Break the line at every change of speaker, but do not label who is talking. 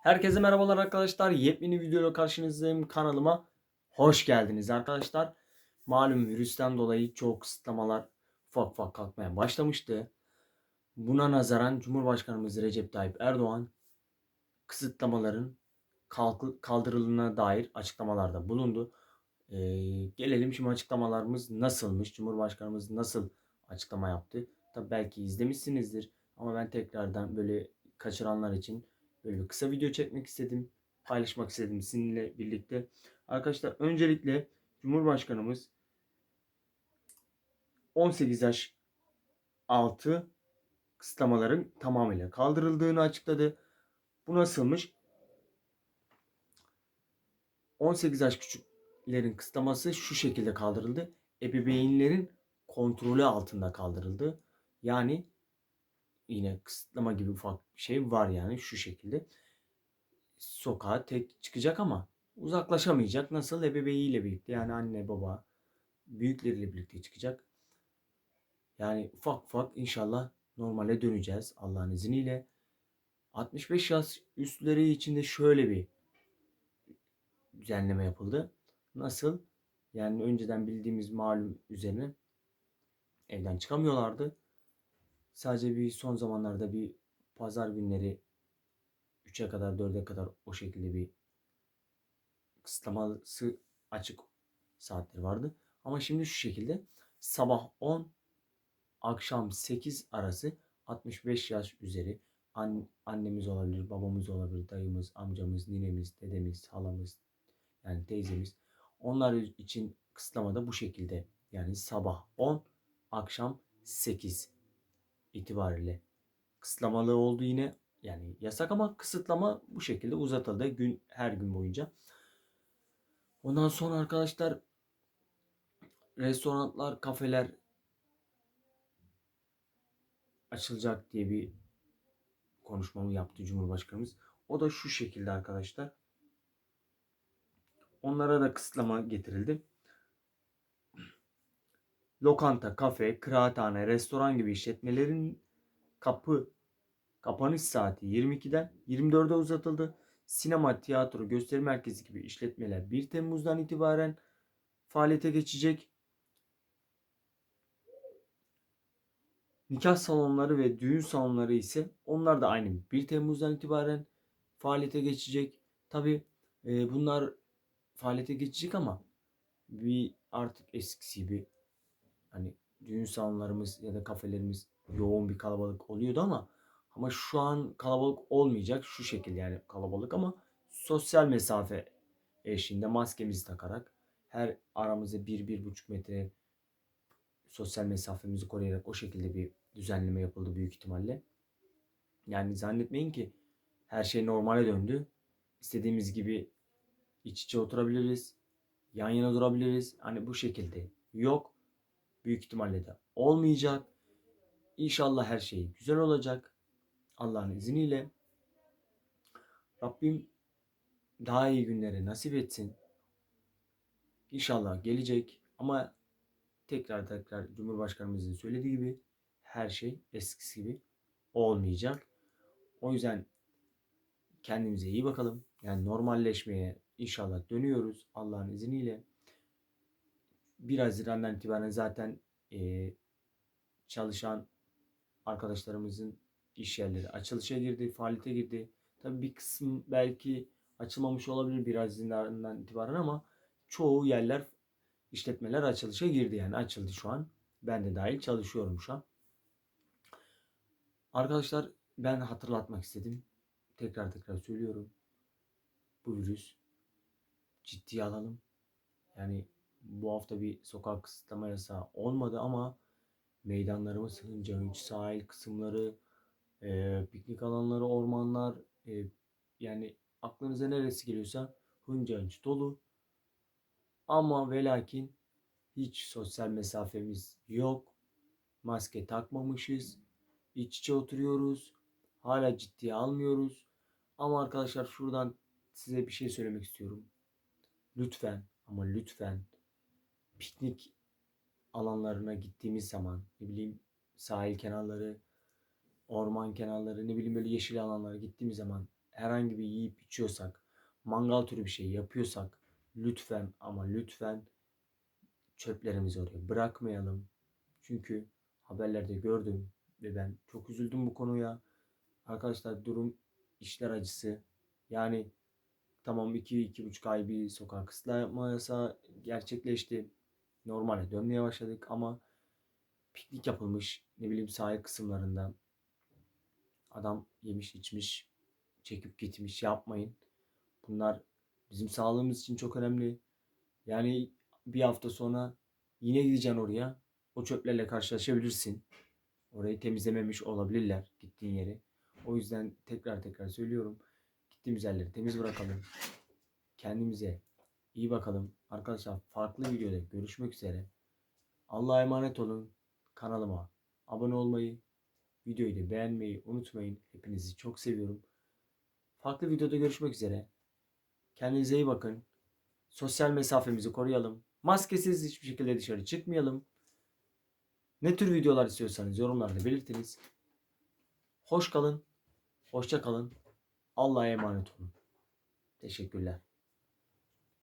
Herkese merhabalar arkadaşlar. Yepyeni videoyla karşınızdayım. Kanalıma hoş geldiniz arkadaşlar. Malum virüsten dolayı çok kısıtlamalar ufak ufak kalkmaya başlamıştı. Buna nazaran Cumhurbaşkanımız Recep Tayyip Erdoğan kısıtlamaların kaldırıldığına dair açıklamalarda bulundu. Ee, gelelim şimdi açıklamalarımız nasılmış? Cumhurbaşkanımız nasıl açıklama yaptı? Tabi belki izlemişsinizdir ama ben tekrardan böyle kaçıranlar için böyle kısa video çekmek istedim. Paylaşmak istedim sizinle birlikte. Arkadaşlar öncelikle Cumhurbaşkanımız 18 yaş altı kısıtlamaların tamamıyla kaldırıldığını açıkladı. Bu nasılmış? 18 yaş küçüklerin kısıtlaması şu şekilde kaldırıldı. Ebeveynlerin kontrolü altında kaldırıldı. Yani yine kısıtlama gibi ufak bir şey var yani şu şekilde. Sokağa tek çıkacak ama uzaklaşamayacak. Nasıl? Ebeveyniyle birlikte yani anne baba büyükleriyle birlikte çıkacak. Yani ufak ufak inşallah normale döneceğiz Allah'ın izniyle. 65 yaş üstleri için de şöyle bir düzenleme yapıldı. Nasıl? Yani önceden bildiğimiz malum üzerine evden çıkamıyorlardı. Sadece bir son zamanlarda bir pazar günleri 3'e kadar 4'e kadar o şekilde bir kısıtlaması açık saatleri vardı. Ama şimdi şu şekilde sabah 10 akşam 8 arası 65 yaş üzeri an, annemiz olabilir, babamız olabilir, dayımız, amcamız, ninemiz, dedemiz, halamız yani teyzemiz. Onlar için kısıtlama da bu şekilde. Yani sabah 10 akşam 8 itibariyle kısıtlamalı oldu yine. Yani yasak ama kısıtlama bu şekilde uzatıldı gün her gün boyunca. Ondan sonra arkadaşlar restoranlar, kafeler açılacak diye bir konuşmamı yaptı Cumhurbaşkanımız. O da şu şekilde arkadaşlar. Onlara da kısıtlama getirildi. Lokanta, kafe, kıraathane, restoran gibi işletmelerin kapı kapanış saati 22'den 24'e uzatıldı. Sinema, tiyatro, gösteri merkezi gibi işletmeler 1 Temmuz'dan itibaren faaliyete geçecek. Nikah salonları ve düğün salonları ise onlar da aynı 1 Temmuz'dan itibaren faaliyete geçecek. Tabi e, bunlar faaliyete geçecek ama bir artık eskisi gibi hani düğün salonlarımız ya da kafelerimiz yoğun bir kalabalık oluyordu ama ama şu an kalabalık olmayacak şu şekilde yani kalabalık ama sosyal mesafe eşliğinde maskemizi takarak her aramızda bir bir buçuk metre sosyal mesafemizi koruyarak o şekilde bir düzenleme yapıldı büyük ihtimalle. Yani zannetmeyin ki her şey normale döndü. İstediğimiz gibi iç içe oturabiliriz. Yan yana durabiliriz. Hani bu şekilde yok. Büyük ihtimalle de olmayacak. İnşallah her şey güzel olacak. Allah'ın izniyle. Rabbim daha iyi günleri nasip etsin. İnşallah gelecek ama tekrar tekrar Cumhurbaşkanımızın söylediği gibi her şey eskisi gibi olmayacak. O yüzden kendimize iyi bakalım. Yani normalleşmeye inşallah dönüyoruz Allah'ın izniyle. 1 Haziran'dan itibaren zaten e, çalışan arkadaşlarımızın iş yerleri açılışa girdi, faaliyete girdi. Tabii bir kısım belki açılmamış olabilir 1 Haziran'dan itibaren ama çoğu yerler, işletmeler açılışa girdi yani açıldı şu an. Ben de dahil çalışıyorum şu an. Arkadaşlar ben hatırlatmak istedim. Tekrar tekrar söylüyorum. Bu virüs ciddiye alalım. Yani bu hafta bir sokak kısıtlama yasağı olmadı ama meydanlarımız hınca hınç sahil kısımları, e, piknik alanları, ormanlar e, yani aklınıza neresi geliyorsa hınca hınç dolu. Ama ve lakin hiç sosyal mesafemiz yok. Maske takmamışız. İç içe oturuyoruz. Hala ciddiye almıyoruz. Ama arkadaşlar şuradan size bir şey söylemek istiyorum. Lütfen ama lütfen piknik alanlarına gittiğimiz zaman ne bileyim sahil kenarları, orman kenarları, ne bileyim böyle yeşil alanlara gittiğimiz zaman herhangi bir yiyip içiyorsak, mangal türü bir şey yapıyorsak lütfen ama lütfen çöplerimizi oraya bırakmayalım. Çünkü haberlerde gördüm ve ben çok üzüldüm bu konuya. Arkadaşlar durum işler acısı. Yani tamam 2-2,5 ay bir sokak kısıtlama yasağı gerçekleşti. Normale dönmeye başladık ama piknik yapılmış ne bileyim sahil kısımlarında. Adam yemiş içmiş çekip gitmiş yapmayın. Bunlar bizim sağlığımız için çok önemli. Yani bir hafta sonra yine gideceksin oraya. O çöplerle karşılaşabilirsin. Orayı temizlememiş olabilirler gittiğin yeri. O yüzden tekrar tekrar söylüyorum. Gittiğimiz yerleri temiz bırakalım. Kendimize iyi bakalım. Arkadaşlar farklı videoda görüşmek üzere. Allah'a emanet olun. Kanalıma abone olmayı, videoyu da beğenmeyi unutmayın. Hepinizi çok seviyorum. Farklı videoda görüşmek üzere. Kendinize iyi bakın. Sosyal mesafemizi koruyalım. Maskesiz hiçbir şekilde dışarı çıkmayalım. Ne tür videolar istiyorsanız yorumlarda belirtiniz. Hoş kalın. Hoşça kalın. Allah'a emanet olun. Teşekkürler.